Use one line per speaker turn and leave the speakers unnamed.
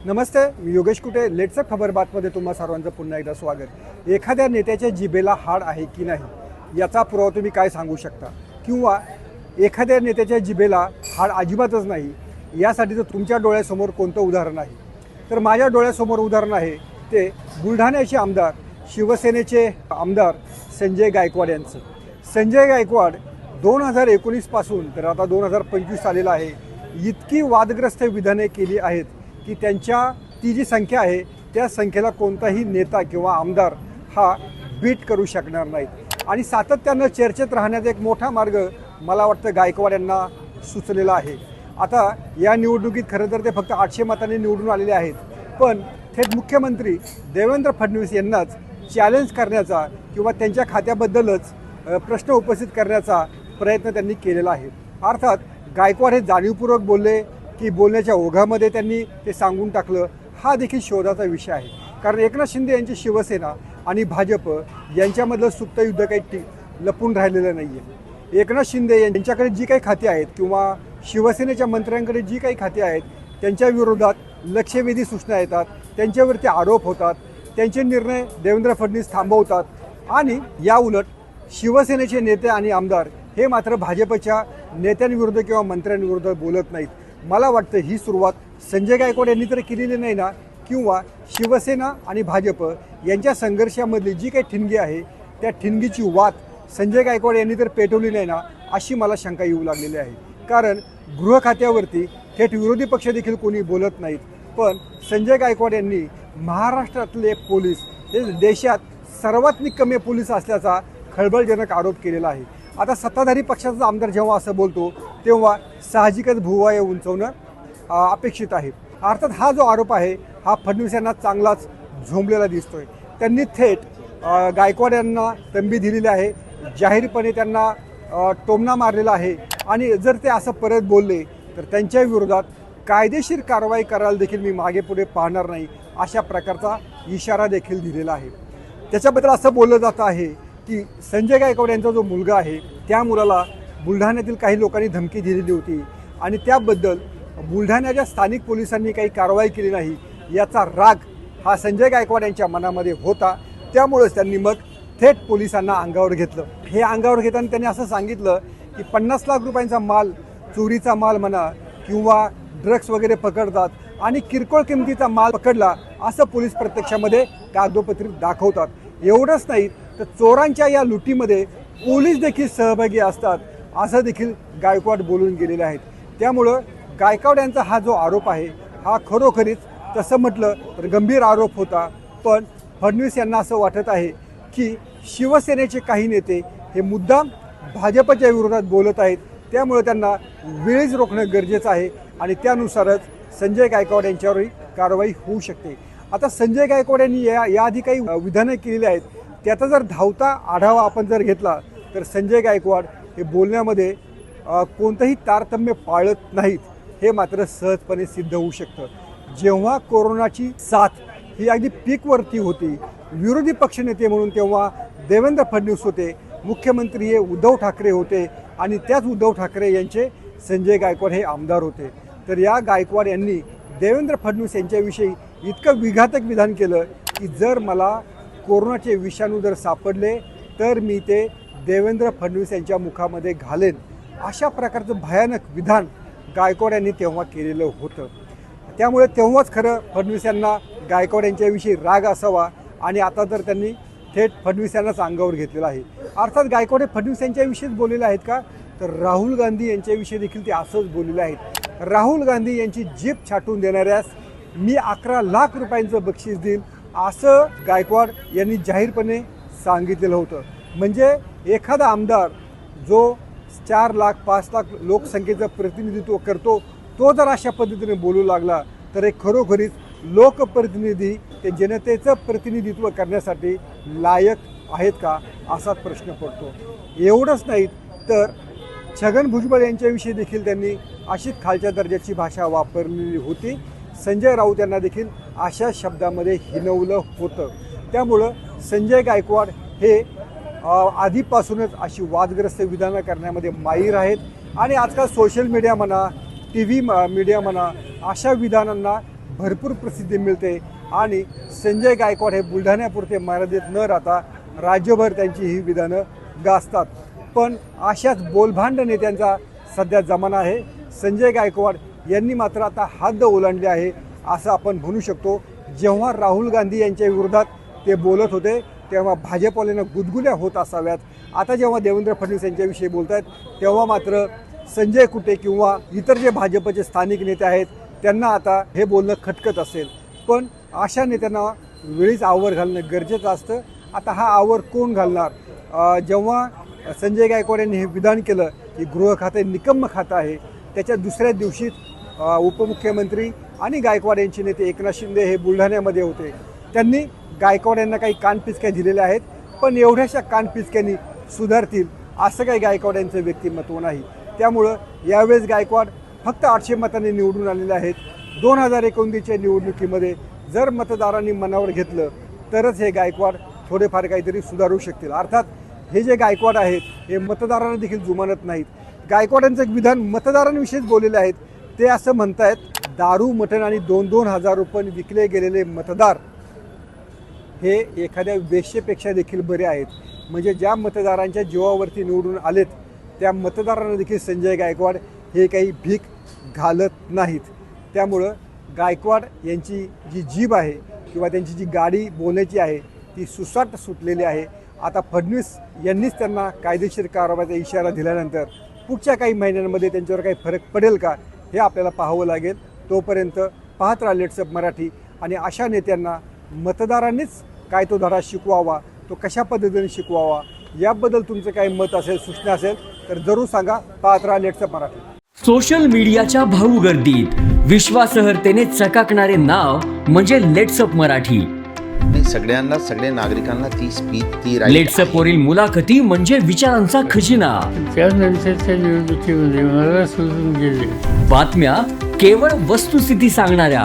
नमस्ते मी योगेश कुटे. लेटचं खबर बातमध्ये तुम्हा सर्वांचं पुन्हा एकदा स्वागत. एखाद्या नेत्याच्या जिभेला हाड आहे की नाही याचा पुरावा तुम्ही काय सांगू शकता? किंवा एखाद्या नेत्याच्या जिभेला हाड अजिबातच नाही यासाठी तर तुमच्या डोळ्यासमोर कोणतं उदाहरण आहे? तर माझ्या डोळ्यासमोर उदाहरण आहे ते बुलढाण्याचे आमदार शिवसेनेचे आमदार संजय गायकवाड यांचं. संजय गायकवाड दोन हजार एकोणीसपासून तर आता दोन हजार पंचवीस आलेलं आहे इतकी वादग्रस्त विधाने केली आहेत की त्यांच्या ती जी संख्या आहे त्या संख्येला कोणताही नेता किंवा आमदार हा बीट करू शकणार नाहीत आणि सातत्यानं चर्चेत राहण्याचा एक मोठा मार्ग मला वाटतं गायकवाड यांना सुचलेला आहे. आता या निवडणुकीत खरं तर ते फक्त आठशे मतांनी निवडून आलेले आहेत. पण थेट मुख्यमंत्री देवेंद्र फडणवीस यांनाच चॅलेंज करण्याचा किंवा त्यांच्या खात्याबद्दलच प्रश्न उपस्थित करण्याचा प्रयत्न त्यांनी केलेला आहे. अर्थात गायकवाड हे जाणीवपूर्वक बोलले की बोलण्याच्या ओघामध्ये त्यांनी ते सांगून टाकलं हा देखील शोधाचा विषय आहे. कारण एकनाथ शिंदे यांची शिवसेना आणि भाजप यांच्यामधलं सुप्त युद्ध काही टी लपून राहिलेलं नाही आहे एकनाथ शिंदे यांच्याकडे जी काही खाती आहेत किंवा शिवसेनेच्या मंत्र्यांकडे जी काही खाती आहेत त्यांच्या विरोधात लक्षवेधी सूचना येतात त्यांच्यावरती आरोप होतात त्यांचे निर्णय देवेंद्र फडणवीस थांबवतात आणि या उलट शिवसेनेचे नेते आणि आमदार हे मात्र भाजपच्या नेत्यांविरुद्ध किंवा मंत्र्यांविरुद्ध बोलत नाहीत. मला वाटतं ही सुरुवात संजय गायकवाड यांनी तर केलेली नाही ना किंवा शिवसेना आणि भाजप यांच्या संघर्षामधली जी काही ठिणगी आहे त्या ठिणगीची वात संजय गायकवाड यांनी तर पेटवली नाही ना अशी मला शंका येऊ लागलेली आहे. कारण गृह खात्यावरती थेट विरोधी पक्ष देखील कोणी बोलत नाहीत. पण संजय गायकवाड यांनी महाराष्ट्रातले पोलीस हे देशात सर्वात निकमे पोलीस असल्याचा खळबळजनक आरोप केलेला आहे. आता सत्ताधारी पक्षाचा आमदार जेव्हा असं बोलतो तेव्हा साहजिकच भुवाय उंचवणं अपेक्षित आहे. अर्थात हा जो आरोप आहे हा फडणवीस यांना चांगलाच झोंबलेला दिसतोय. त्यांनी थेट गायकवाड यांना तंबी दिलेली आहे. जाहीरपणे त्यांना टोमणा मारलेला आहे. आणि जर ते असं परत बोलले तर त्यांच्या विरोधात कायदेशीर कारवाई करायला देखील मी मागे पुढे पाहणार नाही अशा प्रकारचा इशारा देखील दिलेला आहे. त्याच्याबद्दल असं बोललं जातं आहे की संजय गायकवाड यांचा जो मुलगा आहे त्या मुलाला बुलढाण्यातील काही लोकांनी धमकी दिलेली होती. आणि त्याबद्दल बुलढाण्याच्या स्थानिक पोलिसांनी काही कारवाई केली नाही याचा राग हा संजय गायकवाड यांच्या मनामध्ये होता. त्यामुळेच त्यांनी मग थेट पोलिसांना अंगावर घेतलं. हे अंगावर घेताना त्यांनी असं सांगितलं की पन्नास लाख रुपयांचा माल चोरीचा माल म्हणा किंवा ड्रग्स वगैरे पकडतात आणि किरकोळ किमतीचा माल पकडला असं पोलीस प्रत्यक्षामध्ये कागदोपत्री दाखवतात. एवढंच नाही तर चोरांच्या या लुटीमध्ये पोलीस देखील सहभागी असतात. असं देखील गायकवाड बोलून गेलेले आहेत. त्यामुळं गायकवाड यांचा हा जो आरोप आहे हा खरोखरीच तसं म्हटलं तर गंभीर आरोप होता. पण फडणवीस यांना असं वाटत आहे की शिवसेनेचे काही नेते हे मुद्दाम भाजपच्या विरोधात बोलत आहेत. त्यामुळे त्यांना वेळीच रोखणं गरजेचं आहे आणि त्यानुसारच संजय गायकवाड यांच्यावरही कारवाई होऊ शकते. आता संजय गायकवाड यांनी या याआधी काही विधानं केलेली आहेत. त्याचा जर धावता आढावा आपण जर घेतला तर संजय गायकवाड हे बोलण्यामध्ये कोणतंही तारतम्य पाळत नाहीत हे मात्र सहजपणे सिद्ध होऊ शकतं. जेव्हा कोरोनाची साथ ही अगदी पीकवरती होती विरोधी पक्षनेते म्हणून तेव्हा देवेंद्र फडणवीस होते मुख्यमंत्री हे उद्धव ठाकरे होते आणि त्याच उद्धव ठाकरे यांचे संजय गायकवाड हे आमदार होते. तर या गायकवाड यांनी देवेंद्र फडणवीस यांच्याविषयी इतकं विघातक विधान केलं की जर मला कोरोनाचे विषाणू जर सापडले तर मी ते देवेंद्र फडणवीस यांच्या मुखामध्ये घालेन अशा प्रकारचं भयानक विधान गायकवाड यांनी तेव्हा केलेलं होतं. त्यामुळे तेव्हाच खरं फडणवीस यांना गायकवाड यांच्याविषयी राग असावा आणि आता तर त्यांनी थेट फडणवीस यांनाच अंगावर घेतलेला आहे. अर्थात गायकवाड हे फडणवीस यांच्याविषयीच बोललेले आहेत का? तर राहुल गांधी यांच्याविषयी देखील ते असंच बोललेले आहेत. राहुल गांधी यांची जीप छाटून देणाऱ्यास मी अकरा लाख रुपयांचं बक्षीस देईन असं गायकवाड यांनी जाहीरपणे सांगितलेलं होतं. म्हणजे एखादा आमदार जो चार लाख पाच लाख लोकसंख्येचं प्रतिनिधित्व करतो तो जर अशा पद्धतीने बोलू लागला तर हे खरोखरीच लोकप्रतिनिधी ते जनतेचं प्रतिनिधित्व करण्यासाठी लायक आहेत का असाच प्रश्न पडतो. एवढंच नाही तर छगन भुजबळ यांच्याविषयी देखील त्यांनी अशीच खालच्या दर्जाची भाषा वापरलेली होती. संजय राऊत यांना देखील अशा शब्दामध्ये हिनवलं होतं. त्यामुळं संजय गायकवाड हे आधीपासूनच अशी वादग्रस्त विधानं करण्यामध्ये माहीर आहेत. आणि आजकाल सोशल मीडिया म्हणा टी व्ही मीडिया म्हणा अशा विधानांना भरपूर प्रसिद्धी मिळते. आणि संजय गायकवाड हे बुलढाण्यापुरते मर्यादित न राहता राज्यभर त्यांची ही विधानं गाजतात. पण अशाच बोलभांड नेत्यांचा सध्या जमाना आहे. संजय गायकवाड यांनी मात्र आता हद्द ओलांडली आहे असं आपण म्हणू शकतो. जेव्हा राहुल गांधी यांच्या विरोधात ते बोलत होते तेव्हा भाजपवाल्यानं गुदगुल्या होत असाव्यात. आता जेव्हा देवेंद्र फडणवीस यांच्याविषयी बोलत आहेत तेव्हा मात्र संजय कुटे किंवा इतर जे भाजपचे स्थानिक नेते आहेत त्यांना आता हे बोलणं खटकत असेल. पण अशा नेत्यांना वेळीच आवर घालणं गरजेचं असतं. आता हा आवर कोण घालणार? जेव्हा संजय गायकवाड यांनी हे विधान केलं की गृह खाते निकम्म खातं आहे त्याच्या दुसऱ्या दिवशीच उपमुख्यमंत्री आणि गायकवाड यांचे नेते एकनाथ शिंदे हे बुलढाण्यामध्ये होते. त्यांनी गायकवाड यांना काही कानपिचक्या दिलेल्या आहेत पण एवढ्याशा कानपिचक्यांनी सुधारतील असं काही गायकवाड यांचं व्यक्तिमत्व नाही. त्यामुळं यावेळेस गायकवाड फक्त आठशे मतांनी निवडून आलेले आहेत. दोन हजार एकोणतीसच्या निवडणुकीमध्ये जर मतदारांनी मनावर घेतलं तरच हे गायकवाड थोडेफार काहीतरी सुधारू शकतील. अर्थात हे जे गायकवाड आहेत हे मतदारांना देखील जुमानत नाहीत. गायकवाडांचं एक विधान मतदारांविषयीच बोललेले आहेत. ते असं म्हणतायत दारू मटण आणि दोन दोन हजार रुपये विकले गेलेले मतदार हे एखाद्या वेश्येपेक्षा देखील बरे आहेत. म्हणजे ज्या मतदारांच्या जीवावरती निवडून आलेत त्या मतदारांना देखील संजय गायकवाड हे काही भीक घालत नाहीत. त्यामुळं गायकवाड यांची जी जीभ आहे किंवा त्यांची जी गाडी बोलण्याची आहे ती सुसाट सुटलेली आहे. आता फडणवीस यांनीच त्यांना कायदेशीर कारवाईचा इशारा दिल्यानंतर पुढच्या काही महिन्यांमध्ये त्यांच्यावर काही फरक पडेल का हे आपल्याला पाहावं लागेल. तोपर्यंत पाहत राहा लेट्सअप मराठी. आणि अशा नेत्यांना मतदारांनीच काय तो धडा शिकवावा तो कशा पद्धतीने शिकवावा याबद्दल तुमचं काही मत असेल सूचना असेल तर जरूर सांगा. पाहत राहा लेट्सअप मराठी.
सोशल मीडियाच्या भाऊ गर्दीत विश्वासार्हतेने चकाकणारे नाव म्हणजे लेट्सअप मराठी.
नाही सगळ्यांना सगळ्या नागरिकांना ती स्पीच ती right
लेट्सअप वरील मुलाखती म्हणजे विचारांचा खजिना.
त्यानंतरच्या निवडणुकीमध्ये मला सोडून गेले.
बातम्या केवळ वस्तुस्थिती सांगणाऱ्या.